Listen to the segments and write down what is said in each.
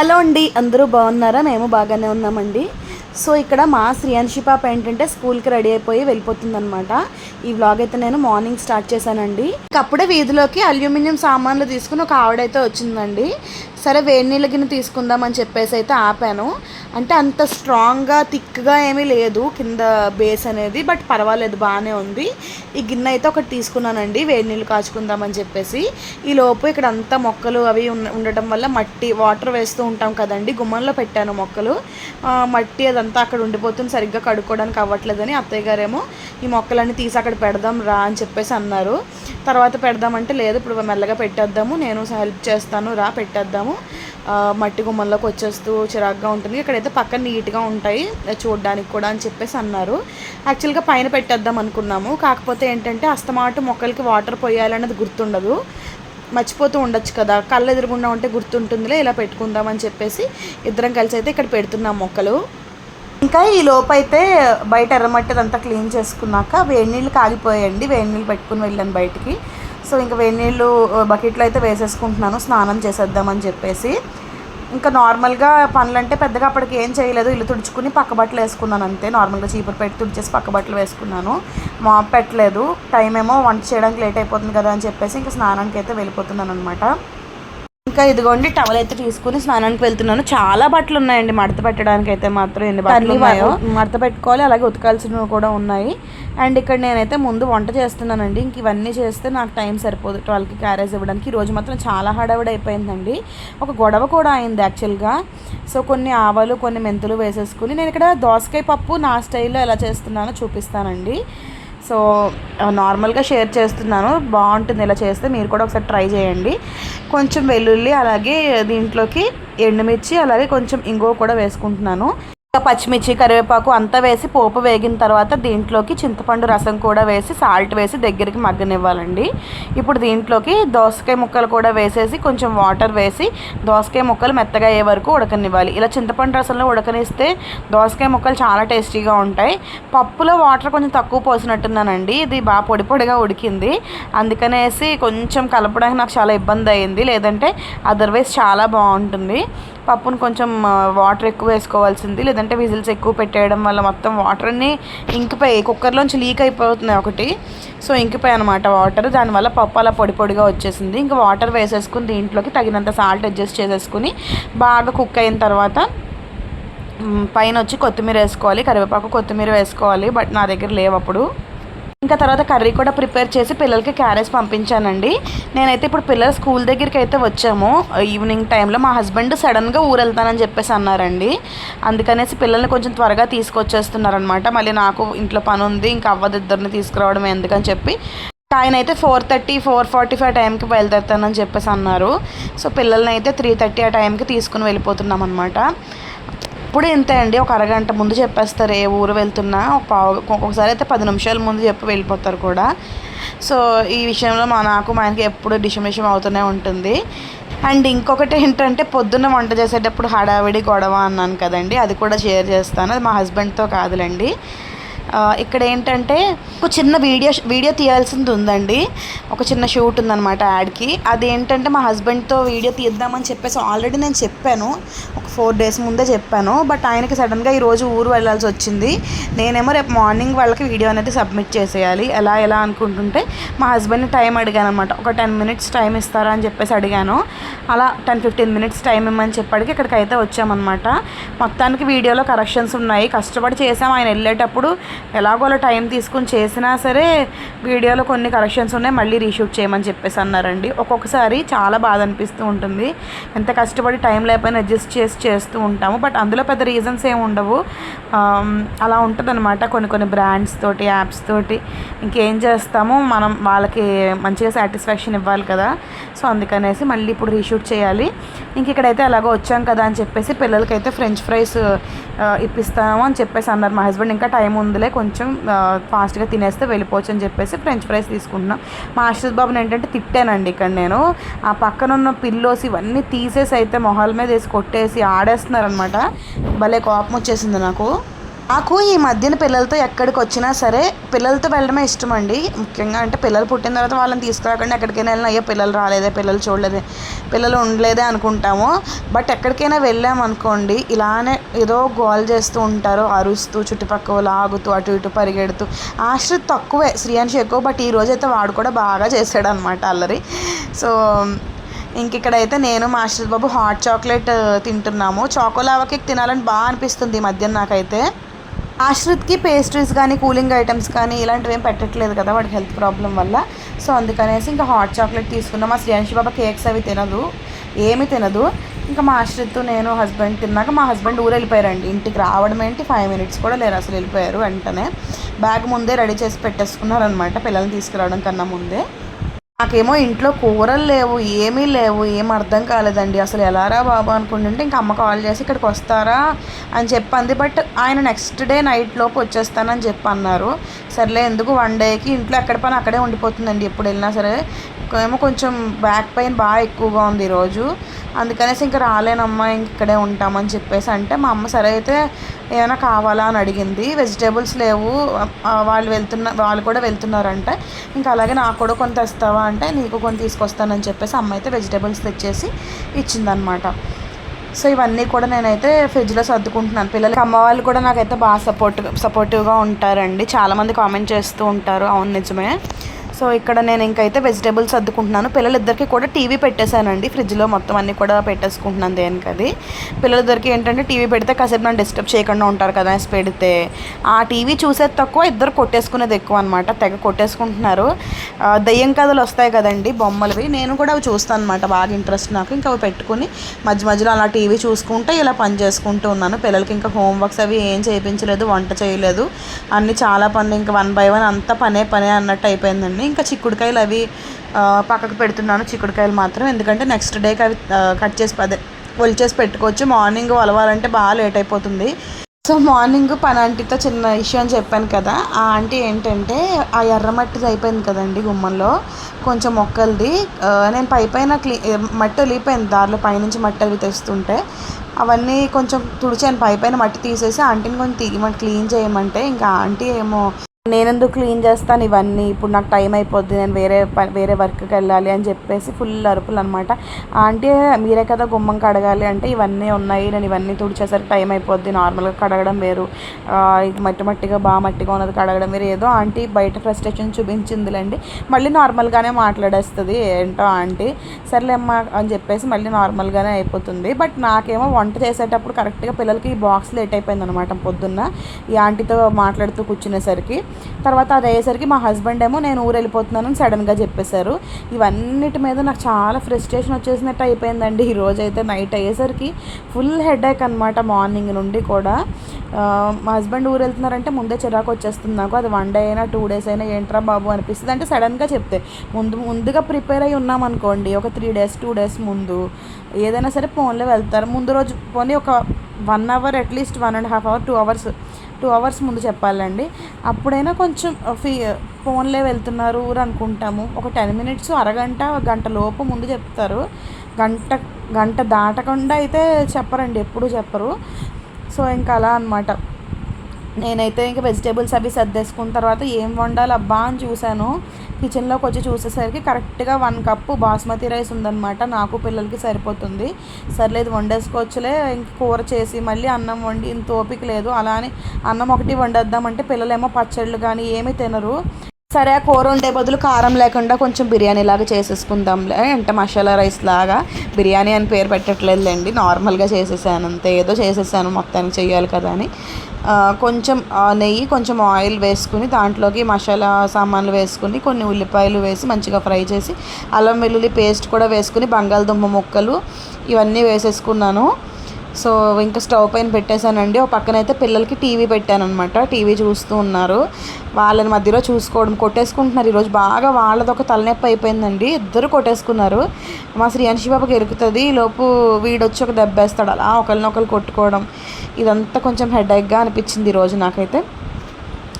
Hello అండి అందరూ బాగున్నారా? మేము బాగానే ఉన్నామండి. సో ఇక్కడ మా శ్రీయాన్షి పాప ఏంటంటే స్కూల్కి రెడీ అయిపోయి వెళ్ళిపోతుందనమాట ఈ వ్లాగ్ అయితే నేను మార్నింగ్ స్టార్ట్ చేశానండి. ఇంక అప్పుడే వీధిలోకి అల్యూమినియం సామాన్లు తీసుకుని ఒక ఆవిడైతే వచ్చిందండి. సరే వేడి నీళ్ళ గిన్నె తీసుకుందామని చెప్పేసి అయితే ఆపాను. అంటే అంత స్ట్రాంగ్గా థిక్గా ఏమీ లేదు కింద బేస్ అనేది బట్ పర్వాలేదు బాగానే ఉంది. ఈ గిన్నె అయితే ఒకటి తీసుకున్నానండి వేడి నీళ్ళు కాచుకుందామని చెప్పేసి. ఈ లోపు ఇక్కడ అంతా మొక్కలు అవి ఉండటం వల్ల మట్టి వాటర్ వేస్తూ ఉంటాం కదండి గుమ్మంలో పెట్టాను మొక్కలు. మట్టి అదంతా అక్కడ ఉండిపోతుంది సరిగ్గా కడుక్కోవడానికి అవ్వట్లేదని అత్తయ్య గారేమో ఈ మొక్కలన్నీ తీసి అక్కడ పెడదాం రా అని చెప్పేసి అన్నారు. తర్వాత పెడదామంటే లేదు ఇప్పుడు మెల్లగా పెట్టేద్దాము నేను హెల్ప్ చేస్తాను రా పెట్టేద్దాము. ఆ, మట్టి గుమ్మంలోకి వచ్చేస్తూ చిరాగ్గా ఉంటుంది. ఇక్కడైతే పక్కన నీట్గా ఉంటాయి. చూడడానికి కూడా అని చెప్పేసి అన్నారు. యాక్చువల్గా పైన పెట్టేద్దాం అనుకున్నాము. కాకపోతే ఏంటంటే అస్తమాటు మొక్కలకి వాటర్ పోయాలన్నది గుర్తుండదు. మర్చిపోతూ ఉండొచ్చు కదా. కళ్ళు ఎదురుగుండా ఉంటే గుర్తుంటుందిలే ఇలా పెట్టుకుందామని చెప్పేసి ఇద్దరం కలిసి అయితే ఇక్కడ పెడుతున్నాం మొక్కలు. ఇంకా ఈ లోపు అయితే బయట ఎర్రమట్టిదంతా క్లీన్ చేసుకున్నాక వేడి నీళ్ళు కాగిపోయాయండి వేడి నీళ్ళు పెట్టుకుని వెళ్ళాను బయటికి. సో ఇంకా వేడి నీళ్ళు బకెట్లో అయితే వేసేసుకుంటున్నాను. స్నానం చేసేద్దామని చెప్పేసి. ఇంకా నార్మల్గా పనులంటే పెద్దగా అప్పటికి ఏం చేయలేదు. ఇల్లు తుడుచుకుని పక్క బట్టలు వేసుకున్నాను అంతే. నార్మల్గా చీపురు పెట్టి తుడిచేసి పక్క బట్టలు వేసుకున్నాను. మాప్ పెట్టలేదు. టైం ఏమో వంట చేయడానికి లేట్ అయిపోతుంది కదా అని చెప్పేసి ఇంకా స్నానానికి అయితే వెళ్ళిపోతున్నాను అనమాట ఇంకా ఇదిగోండి టవల్ అయితే తీసుకుని స్నానానికి వెళ్తున్నాను. చాలా బట్టలు ఉన్నాయండి మడత పెట్టడానికి అయితే మాత్రం ఎన్ని బట్టలు ఉన్నాయో. మడత పెట్టుకోవాలి అలాగే ఉతకాల్సినవి కూడా ఉన్నాయి. అండ్ ఇక్కడ నేనైతే ముందు వంట చేస్తున్నానండి. ఇంక ఇవన్నీ చేస్తే నాకు టైం సరిపోదు ట్వెల్వ్కి క్యారేజ్ ఇవ్వడానికి. ఈ రోజు మాత్రం చాలా హడావిడి అయిపోయిందండి. ఒక గొడవ కూడా అయింది యాక్చువల్గా సో కొన్ని ఆవాలు కొన్ని మెంతులు వేసేసుకుని నేను ఇక్కడ దోసకాయ పప్పు నా స్టైల్లో ఎలా చేస్తున్నానో చూపిస్తానండి. సో నార్మల్గా షేర్ చేస్తున్నాను. బాగుంటుంది ఇలా చేస్తే మీరు కూడా ఒకసారి ట్రై చేయండి. కొంచెం వెల్లుల్లి అలాగే దీంట్లోకి ఎండుమిర్చి అలాగే కొంచెం ఇంగువ కూడా వేసుకుంటున్నాను. పచ్చిమిర్చి కరివేపాకు అంతా వేసి పోపు వేగిన తర్వాత దీంట్లోకి చింతపండు రసం కూడా వేసి సాల్ట్ వేసి దగ్గరికి మగ్గనివ్వాలండి. ఇప్పుడు దీంట్లోకి దోసకాయ ముక్కలు కూడా వేసేసి కొంచెం వాటర్ వేసి దోసకాయ ముక్కలు మెత్తగా అయ్యే వరకు ఉడకనివ్వాలి. ఇలా చింతపండు రసంలో ఉడకనిస్తే దోసకాయ ముక్కలు చాలా టేస్టీగా ఉంటాయి. పప్పులో వాటర్ కొంచెం తక్కువ పోసినట్టున్నానండి. ఇది బాగా పొడి పొడిగా ఉడికింది. అందుకనేసి కొంచెం కలపడానికి నాకు చాలా ఇబ్బంది అయింది లేదంటే అదర్వైజ్ చాలా బాగుంటుంది. పప్పును కొంచెం వాటర్ ఎక్కువ వేసుకోవాల్సింది. లేదంటే విజిల్స్ ఎక్కువ పెట్టేయడం వల్ల మొత్తం వాటర్ అన్నీ ఇంకిపోయి కుక్కర్లోంచి లీక్ అయిపోతున్నాయి ఒకటి. సో ఇంకిపోయి అనమాట వాటర్ దానివల్ల పప్పు అలా పొడి పొడిగా వచ్చేసింది. ఇంకా వాటర్ వేసేసుకుని దీంట్లోకి తగినంత సాల్ట్ అడ్జస్ట్ చేసేసుకుని బాగా కుక్ అయిన తర్వాత పైన వచ్చి కొత్తిమీర వేసుకోవాలి. కరివేపాకు కొత్తిమీర వేసుకోవాలి. బట్ నా దగ్గర లేవు అప్పుడు. ఇంకా తర్వాత కర్రీ కూడా ప్రిపేర్ చేసి పిల్లలకి క్యారేజ్ పంపించానండి. నేనైతే ఇప్పుడు పిల్లల స్కూల్ దగ్గరికి అయితే వచ్చాము. ఈవినింగ్ టైంలో మా హస్బెండ్ సడన్గా ఊరు వెళ్తానని చెప్పేసి అన్నారండి. అందుకనేసి పిల్లల్ని కొంచెం త్వరగా తీసుకొచ్చేస్తున్నారనమాట. మళ్ళీ నాకు ఇంట్లో పని ఉంది ఇంకా అవ్వదు ఇద్దరిని తీసుకురావడం ఎందుకని చెప్పి. ఆయన అయితే four thirty four forty five టైంకి బయలుదేరుతానని చెప్పేసి అన్నారు. సో పిల్లల్ని అయితే త్రీ థర్టీ ఆ టైంకి తీసుకుని వెళ్ళిపోతున్నాం అనమాట ఎప్పుడు ఇంతే అండి. ఒక అరగంట ముందు చెప్పేస్తారు ఏ ఊరు వెళ్తున్నా? ఒక పావు ఒక్కొక్కసారి అయితే పది నిమిషాల ముందు చెప్పి వెళ్ళిపోతారు కూడా. సో ఈ విషయంలో మా నాకు మా ఆయనకి ఎప్పుడు డిషమిషం అవుతూనే ఉంటుంది. అండ్ ఇంకొకటి ఏంటంటే పొద్దున్న వంట చేసేటప్పుడు హడావిడి గొడవ అన్నాను కదండి. అది కూడా షేర్ చేస్తాను. అది మా హస్బెండ్తో కాదులేండి. ఇక్కడ ఏంటంటే ఒక చిన్న వీడియో వీడియో తీయాల్సింది ఉందండి. ఒక చిన్న షూట్ ఉందన్నమాట యాడ్కి. అది ఏంటంటే మా హస్బెండ్తో వీడియో తీద్దామని చెప్పేసి ఆల్రెడీ నేను చెప్పాను. ఒక ఫోర్ డేస్ ముందే చెప్పాను. బట్ ఆయనకి సడన్గా ఈరోజు ఊరు వెళ్ళాల్సి వచ్చింది. నేనేమో రేపు మార్నింగ్ వాళ్ళకి వీడియో అనేది సబ్మిట్ చేసేయాలి. ఎలా ఎలా అనుకుంటుంటే మా హస్బెండ్ని టైం అడిగాను అనమాట ఒక టెన్ మినిట్స్ టైం ఇస్తారా అని చెప్పేసి అడిగాను. అలా టెన్ ఫిఫ్టీన్ మినిట్స్ టైం ఇమ్మని చెప్పడికి ఇక్కడికి అయితే వచ్చామన్నమాట. మొత్తానికి వీడియోలో కరెక్షన్స్ ఉన్నాయి. కష్టపడి చేసాం. ఆయన వెళ్ళేటప్పుడు ఎలాగోలా టైం తీసుకుని చేసినా సరే వీడియోలో కొన్ని కరెక్షన్స్ ఉన్నాయి మళ్ళీ రీషూట్ చేయమని చెప్పేసి అన్నారండి. ఒక్కొక్కసారి చాలా బాధ అనిపిస్తూ ఉంటుంది. ఎంత కష్టపడి టైం లేకపోయినా అడ్జస్ట్ చేసి చేస్తూ ఉంటాము. బట్ అందులో పెద్ద రీజన్స్ ఏమి ఉండవు. అలా ఉంటుందన్నమాట కొన్ని కొన్ని బ్రాండ్స్ తోటి యాప్స్ తోటి. ఇంకేం చేస్తాము? మనం వాళ్ళకి మంచిగా సాటిస్ఫాక్షన్ ఇవ్వాలి కదా. సో అందుకనేసి మళ్ళీ ఇప్పుడు రీషూట్ చేయాలి. ఇంక ఇక్కడైతే అలాగో వచ్చాం కదా అని చెప్పేసి పిల్లలకైతే ఫ్రెంచ్ ఫ్రైస్ ఇప్పిస్తాము అని చెప్పేసి అన్నారు. మా హస్బెండ్ ఇంకా టైం ఉందిలే కొంచెం ఫాస్ట్గా తినేస్తే వెళ్ళిపోవచ్చు అని చెప్పేసి ఫ్రెంచ్ ఫ్రైస్ తీసుకుంటున్నాం. మా ఆశీష్ బాబుని ఏంటంటే తిట్టానండి ఇక్కడ నేను. ఆ పక్కన ఉన్న పిల్లోస్ ఇవన్నీ తీసేసి అయితే మొహాల మీద వేసి కొట్టేసి ఆడేస్తున్నారనమాట భలే కోపం వచ్చేసింది నాకు. నాకు ఈ మధ్యన పిల్లలతో ఎక్కడికి వచ్చినా సరే పిల్లలతో వెళ్ళడమే ఇష్టం అండి ముఖ్యంగా అంటే పిల్లలు పుట్టిన తర్వాత వాళ్ళని తీసుకురాకుండా ఎక్కడికైనా వెళ్ళినా అయ్యో పిల్లలు రాలేదే పిల్లలు చూడలేదే పిల్లలు ఉండలేదే అనుకుంటాము. బట్ ఎక్కడికైనా వెళ్ళామనుకోండి ఇలానే ఏదో గోల్ చేస్తూ ఉంటారు అరుస్తూ చుట్టుపక్కల లాగుతూ అటు ఇటు పరిగెడుతూ. ఆశ్రిత్ తక్కువే శ్రీయాన్షి ఎక్కువ బట్ ఈ రోజు అయితే వాడు కూడా బాగా చేశాడు అనమాట అల్లరి. సో ఇంక ఇక్కడైతే నేను మా ఆశ్రిత్ బాబు హాట్ చాక్లెట్ తింటున్నాము. చాకోలావా కేక్ తినాలని బాగా అనిపిస్తుంది ఈ మధ్యన నాకైతే. ఆశ్రిత్కి పేస్ట్రీస్ కానీ కూలింగ్ ఐటమ్స్ కానీ ఇలాంటివి ఏం పెట్టట్లేదు కదా వాడికి హెల్త్ ప్రాబ్లం వల్ల. సో అందుకనేసి ఇంకా హాట్ చాక్లెట్ తీసుకున్నాం. మా శ్రీయాంశి బాబా కేక్స్ అవి తినదు. ఏమి తినదు. ఇంకా మా ఆశ్రిత్ నేను హస్బెండ్ తిన్నాక మా హస్బెండ్ ఊరు వెళ్ళిపోయారండి. ఇంటికి రావడం ఏంటి? ఫైవ్ మినిట్స్ కూడా లేరు అసలు వెళ్ళిపోయారు వెంటనే. బ్యాగ్ ముందే రెడీ చేసి పెట్టేసుకున్నారనమాట పిల్లల్ని తీసుకురావడం కన్నా ముందే. నాకేమో ఇంట్లో కూరలు లేవు ఏమీ లేవు ఏం అర్థం కాలేదండి. అసలు ఎలారా బాబు అనుకుంటుంటే ఇంకా అమ్మ కాల్ చేసి ఇక్కడికి వస్తారా అని చెప్పింది. బట్ ఆయన నెక్స్ట్ డే నైట్ లోపు వచ్చేస్తానని చెప్పి అన్నారు సర్లే ఎందుకు వన్ డేకి ఇంట్లో ఎక్కడ పని అక్కడే ఉండిపోతుందండి. ఎప్పుడు వెళ్ళినా సరే ఏమో కొంచెం బ్యాక్ పెయిన్ బాగా ఎక్కువగా ఉంది ఈరోజు. అందుకనేసి ఇంకా రాలేనమ్మా ఇంక ఇక్కడే ఉంటామని చెప్పేసి అంటే మా అమ్మ సరే అయితే ఏమైనా కావాలా అని అడిగింది. వెజిటేబుల్స్ లేవు. వాళ్ళు వెళ్తున్న వాళ్ళు కూడా వెళ్తున్నారంటే. ఇంకా అలాగే నాకు కూడా కొంత ఇస్తావా అంటే నీకు కొంత తీసుకొస్తానని చెప్పేసి అమ్మ అయితే వెజిటేబుల్స్ తెచ్చేసి ఇచ్చిందనమాట సో ఇవన్నీ కూడా నేనైతే ఫ్రిడ్జ్లో సర్దుకుంటున్నాను. పిల్లలకి అమ్మ వాళ్ళు కూడా నాకైతే బాగా సపోర్ట్ సపోర్టివ్గా ఉంటారండి. చాలామంది కామెంట్ చేస్తూ ఉంటారు. అవును నిజమే. సో ఇక్కడ నేను ఇంకైతే వెజిటేబుల్స్ సర్దుకుంటున్నాను పిల్లలిద్దరికి కూడా టీవీ పెట్టేశానండి. ఫ్రిడ్జ్లో మొత్తం అన్నీ కూడా పెట్టేసుకుంటున్నాను దేనికి అది పిల్లలిద్దరికి ఏంటంటే టీవీ పెడితే కాసేపు నన్ను డిస్టర్బ్ చేయకుండా ఉంటారు కదా అనేసి పెడితే. ఆ టీవీ చూసేది తక్కువ ఇద్దరు కొట్టేసుకునేది ఎక్కువ అనమాట తెగ కొట్టేసుకుంటున్నారు. దయ్యం కథలు వస్తాయి కదండి బొమ్మలవి. నేను కూడా అవి చూస్తాను అనమాట బాగా ఇంట్రెస్ట్ నాకు. ఇంకా అవి పెట్టుకుని మధ్య మధ్యలో అలా టీవీ చూసుకుంటే ఇలా పని చేసుకుంటూ ఉన్నాను. పిల్లలకి ఇంకా హోంవర్క్స్ అవి ఏం చేయించలేదు వంట చేయలేదు. అన్నీ చాలా పనులు. ఇంకా వన్ బై వన్ అంతా పనే పనే అన్నట్టు అయిపోయిందండి. ఇంకా చిక్కుడుకాయలు అవి పక్కకు పెడుతున్నాను చిక్కుడుకాయలు మాత్రం. ఎందుకంటే నెక్స్ట్ డేకి అవి కట్ చేసి పదే ఒలిచేసి పెట్టుకోవచ్చు. మార్నింగ్ వలవాలంటే బాగా లేట్ అయిపోతుంది. సో మార్నింగ్ పని ఆంటీతో చిన్న ఇష్యూ అని చెప్పాను కదా ఆ ఆంటీ ఏంటంటే ఆ ఎర్రమట్టిది అయిపోయింది కదండి గుమ్మంలో కొంచెం మొక్కలది. నేను పై పైన క్లీ మట్టి వెళ్ళిపోయింది దారిలో పైనుంచి మట్టి అవి తెస్తుంటే. అవన్నీ కొంచెం తుడిచాను పై పైన మట్టి తీసేసి ఆంటీని కొంచెం తీయమని క్లీన్ చేయమంటే. ఇంకా ఆంటీ ఏమో నేనెందుకు క్లీన్ చేస్తాను ఇవన్నీ? ఇప్పుడు నాకు టైం అయిపోద్ది నేను వేరే ప- వేరే వర్క్కి వెళ్ళాలి అని చెప్పేసి ఫుల్ అరుపులు అనమాట ఆంటీ మీరే కదా గుమ్మం కడగాలి అంటే ఇవన్నీ ఉన్నాయి నేను ఇవన్నీ తుడిచేసరికి టైం అయిపోద్ది నార్మల్గా కడగడం వేరు. ఇది మట్టి మట్టిగా బాగా మట్టిగా ఉన్నది కడగడం వేరు. ఏదో ఆంటీ బయట ఫ్రస్ట్రేషన్ చూపించిందిలేండి మళ్ళీ నార్మల్గానే మాట్లాడేస్తుంది ఏంటో ఆంటీ. సర్లేమ్మా అని చెప్పేసి మళ్ళీ నార్మల్గానే అయిపోతుంది. బట్ నాకేమో వంట చేసేటప్పుడు కరెక్ట్గా పిల్లలకి ఈ బాక్స్ లేట్ అయిపోయింది అనమాట పొద్దున్న. ఈ ఆంటీతో మాట్లాడుతూ కూర్చునేసరికి. తర్వాత అది అయ్యేసరికి మా హస్బెండ్ ఏమో నేను ఊరు వెళ్ళిపోతున్నానని సడన్గా చెప్పేశారు. ఇవన్నిటి మీద నాకు చాలా ఫ్రస్ట్రేషన్ వచ్చేసినట్టు అయిపోయిందండి. ఈ రోజు అయితే నైట్ అయ్యేసరికి ఫుల్ హెడేక్ అనమాట మార్నింగ్ నుండి కూడా. మా హస్బెండ్ ఊరు వెళ్తున్నారంటే ముందే చిరాకు వచ్చేస్తుంది నాకు. అది వన్ డే అయినా టూ డేస్ అయినా ఏంట్రా బాబు అనిపిస్తుంది. అంటే సడన్గా చెప్తే ముందు ముందుగా ప్రిపేర్ అయి ఉన్నాం అనుకోండి ఒక త్రీ డేస్ టూ డేస్ ముందు ఏదైనా సరే ఫోన్లో వెళ్తారు. ముందు రోజు పోనీ ఒక one hour at least one and half hour two hours two hours ముందు చెప్పాలండి. అప్పుడైనా కొంచెం ఫీ ఫోన్లే వెళ్తున్నారు ఊరు అనుకుంటాము. ఒక టెన్ మినిట్స్ అరగంట గంట లోపు ముందు చెప్తారు. గంట గంట దాటకుండా అయితే చెప్పరండి ఎప్పుడు చెప్పరు. సో ఇంకా అలా అనమాట నేనైతే ఇంకా వెజిటేబుల్స్ అవి సర్దేసుకున్న తర్వాత ఏం వండాలి అబ్బా అని చూశాను. కిచెన్లోకి వచ్చి చూసేసరికి కరెక్ట్గా వన్ కప్పు బాస్మతి రైస్ ఉందన్నమాట. నాకు పిల్లలకి సరిపోతుంది. సర్లేదు వండేసుకోవచ్చులే ఇంక కూర చేసి మళ్ళీ అన్నం వండి ఇంత ఓపిక లేదు. అలా అని అన్నం ఒకటి వండేద్దామంటే పిల్లలేమో పచ్చళ్ళు కానీ ఏమీ తినరు. సరే ఆ కూర ఉండే బదులు కారం లేకుండా కొంచెం బిర్యానీ లాగా చేసేసుకుందాంలే అంటే మసాలా రైస్ లాగా. బిర్యానీ అని పేరు పెట్టట్లేదులేండి నార్మల్గా చేసేసాను అంతే. ఏదో చేసేసాను మొత్తానికి చెయ్యాలి కదా అని. కొంచెం నెయ్యి కొంచెం ఆయిల్ వేసుకుని దాంట్లోకి మసాలా సామాన్లు వేసుకుని కొన్ని ఉల్లిపాయలు వేసి మంచిగా ఫ్రై చేసి అల్లం వెల్లుల్లి పేస్ట్ కూడా వేసుకుని బంగాళదుంప ముక్కలు ఇవన్నీ వేసేసుకున్నాను. సో ఇంకా స్టవ్ పైన పెట్టేశానండి. ఒక పక్కన అయితే పిల్లలకి టీవీ పెట్టాను అనమాట టీవీ చూస్తూ ఉన్నారు. వాళ్ళని మధ్యలో చూసుకోవడం కొట్టేసుకుంటున్నారు. ఈరోజు బాగా వాళ్ళది ఒక తలనొప్పి అయిపోయిందండి. ఇద్దరు కొట్టేసుకున్నారు. మా శ్రీయాన్షి బాబుకి ఎరుకుతుంది ఈ లోపు వీడొచ్చి ఒక దెబ్బేస్తాడు. అలా ఒకరినొకరు కొట్టుకోవడం ఇదంతా కొంచెం హెడేక్గా అనిపించింది ఈరోజు నాకైతే.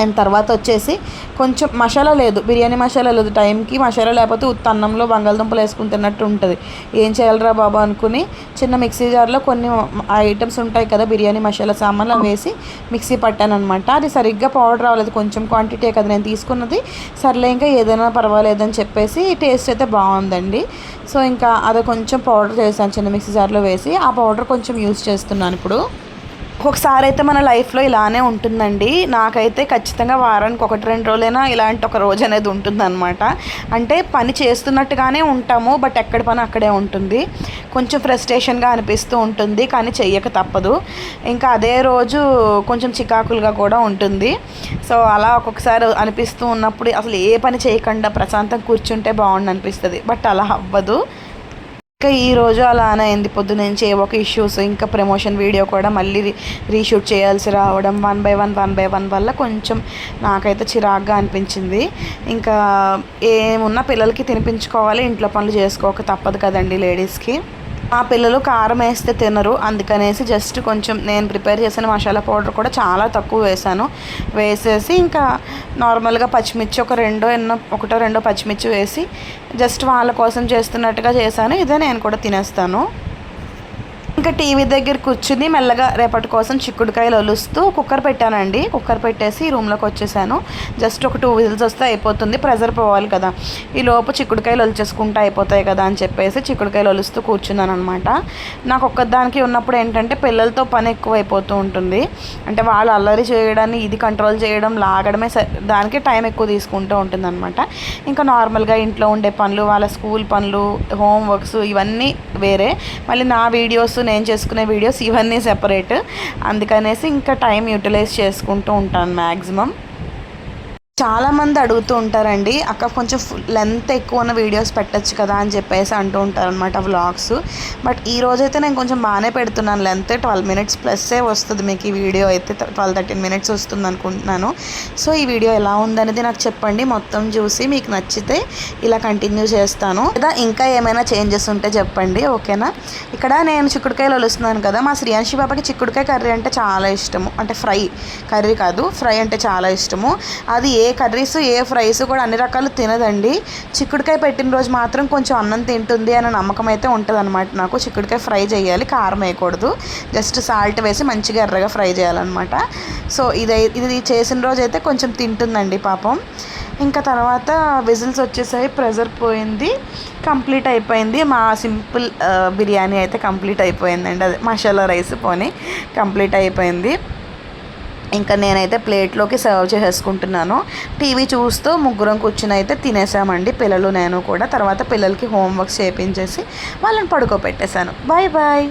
అండ్ తర్వాత వచ్చేసి కొంచెం మసాలా లేదు. బిర్యానీ మసాలా లేదు. టైంకి మసాలా లేకపోతే ఉత్త అన్నంలో బంగాళదుంపలు వేసుకుని తిన్నట్టు ఉంటుంది. ఏం చేయాలిరా బాబా అనుకుని చిన్న మిక్సీ జార్లో కొన్ని ఐటమ్స్ ఉంటాయి కదా బిర్యానీ మసాలా సామాన్లు వేసి మిక్సీ పట్టాను అనమాట అది సరిగ్గా పౌడర్ రావలేదు కొంచెం క్వాంటిటీ కదా నేను తీసుకున్నది. సర్లే ఇంకా ఏదైనా పర్వాలేదని చెప్పేసి టేస్ట్ అయితే బాగుందండి. సో ఇంకా అది కొంచెం పౌడర్ చేశాను చిన్న మిక్సీ జార్లో వేసి. ఆ పౌడర్ కొంచెం యూస్ చేస్తున్నాను ఇప్పుడు. ఒకసారి అయితే మన లైఫ్లో ఇలానే ఉంటుందండి. నాకైతే ఖచ్చితంగా వారానికి ఒకటి రెండు రోజులైనా ఇలాంటి ఒక రోజు అనేది ఉంటుందన్నమాట. అంటే పని చేస్తున్నట్టుగానే ఉంటాము బట్ ఎక్కడ పని అక్కడే ఉంటుంది. కొంచెం ఫ్రస్ట్రేషన్గా అనిపిస్తూ ఉంటుంది కానీ చెయ్యక తప్పదు. ఇంకా అదే రోజు కొంచెం చికాకులుగా కూడా ఉంటుంది. సో అలా ఒక్కొక్కసారి అనిపిస్తూ ఉన్నప్పుడు అసలు ఏ పని చేయకుండా ప్రశాంతం కూర్చుంటే బాగుండి అనిపిస్తుంది బట్ అలా అవ్వదు. ఇంకా ఈరోజు అలానే అయింది పొద్దు నుంచి ఒక ఇష్యూస్ ఇంకా ప్రమోషన్ వీడియో కూడా మళ్ళీ రీషూట్ చేయాల్సి రావడం one by one one by one వల్ల కొంచెం నాకైతే చిరాగ్గా అనిపించింది. ఇంకా ఏమున్నా పిల్లలకి తినిపించుకోవాలి ఇంట్లో పనులు చేసుకోక తప్పదు కదండి లేడీస్కి మా పిల్లలు కారం వేస్తే తినరు. అందుకనేసి జస్ట్ కొంచెం నేను ప్రిపేర్ చేసిన మసాలా పౌడర్ కూడా చాలా తక్కువ వేసాను. వేసేసి ఇంకా నార్మల్గా పచ్చిమిర్చి ఒక రెండో ఎన్నో ఒకటో రెండో పచ్చిమిర్చి వేసి జస్ట్ వాళ్ళ కోసం చేస్తున్నట్టుగా చేశాను. ఇదే నేను కూడా తినేస్తాను. ఇంకా టీవీ దగ్గర కూర్చుని మెల్లగా రేపటి కోసం చిక్కుడుకాయలు ఒలుస్తూ కుక్కర్ పెట్టానండి. కుక్కర్ పెట్టేసి రూమ్లోకి వచ్చేసాను. జస్ట్ ఒక టూ విజిల్స్ వస్తే అయిపోతుంది. ప్రెజర్ పోవాలి కదా. ఈ లోపు చిక్కుడుకాయలు ఒలిచేసుకుంటూ అయిపోతాయి కదా అని చెప్పేసి చిక్కుడుకాయలు ఒలుస్తూ కూర్చున్నాను అనమాట నాకు ఒక్కదానికి ఉన్నప్పుడు ఏంటంటే పిల్లలతో పని ఎక్కువ అయిపోతూ ఉంటుంది. అంటే వాళ్ళు అల్లరి చేయడాన్ని ఇది కంట్రోల్ చేయడం లాగడమే దానికి టైం ఎక్కువ తీసుకుంటూ ఉంటుంది అనమాట ఇంకా నార్మల్గా ఇంట్లో ఉండే పనులు వాళ్ళ స్కూల్ పనులు హోంవర్క్స్ ఇవన్నీ వేరే. మళ్ళీ నా వీడియోస్ నేను చేసుకునే వీడియోస్ ఇవన్నీ సెపరేట్ అందుకనేసి ఇంకా టైం యూటిలైజ్ చేసుకుంటూ ఉంటాను మ్యాక్సిమం చాలామంది అడుగుతూ ఉంటారండి అక్క కొంచెం లెంత్ ఎక్కువ ఉన్న వీడియోస్ పెట్టచ్చు కదా అని చెప్పేసి అంటూ ఉంటారనమాట వ్లాగ్స్. బట్ ఈ రోజైతే నేను కొంచెం బాగానే పెడుతున్నాను లెంత్ ట్వెల్వ్ మినిట్స్ ప్లస్సే వస్తుంది మీకు ఈ వీడియో అయితే ట్వెల్వ్ థర్టీన్ మినిట్స్ వస్తుంది అనుకుంటున్నాను. సో ఈ వీడియో ఎలా ఉందనేది నాకు చెప్పండి మొత్తం చూసి మీకు నచ్చితే ఇలా కంటిన్యూ చేస్తాను. లేదా ఇంకా ఏమైనా చేంజెస్ ఉంటే చెప్పండి ఓకేనా? ఇక్కడ నేను చిక్కుడుకాయలు వలుస్తున్నాను కదా మా శ్రీయాంశి బాబాకి చిక్కుడుకాయ కర్రీ అంటే చాలా ఇష్టము. అంటే ఫ్రై కర్రీ కాదు ఫ్రై అంటే చాలా ఇష్టము. అది ఏ కర్రీస్ ఏ ఫ్రైస్ కూడా అన్ని రకాలు తినదండి. చిక్కుడుకాయ పెట్టిన రోజు మాత్రం కొంచెం అన్నం తింటుంది అనే నమ్మకం అయితే ఉంటుంది అనమాట నాకు. చిక్కుడుకాయ ఫ్రై చేయాలి కారం వేయకూడదు. జస్ట్ సాల్ట్ వేసి మంచిగా ఎర్రగా ఫ్రై చేయాలన్నమాట. సో ఇది ఇది చేసిన రోజు అయితే కొంచెం తింటుందండి పాపం. ఇంకా తర్వాత విజిల్స్ వచ్చేసాయి ప్రెజర్ పోయింది కంప్లీట్ అయిపోయింది. మా సింపుల్ బిర్యానీ అయితే కంప్లీట్ అయిపోయిందండి. అది మసాలా రైస్ పోనీ కంప్లీట్ అయిపోయింది. ఇంకా నేనైతే ప్లేట్లోకి సర్వ్ చేసేసుకుంటున్నాను. టీవీ చూస్తూ ముగ్గురం కూర్చుని అయితే తినేసామండి పిల్లలు నేను కూడా. తర్వాత పిల్లలకి హోంవర్క్స్ చేయించేసి వాళ్ళని పడుకోబెట్టేశాను. Bye bye.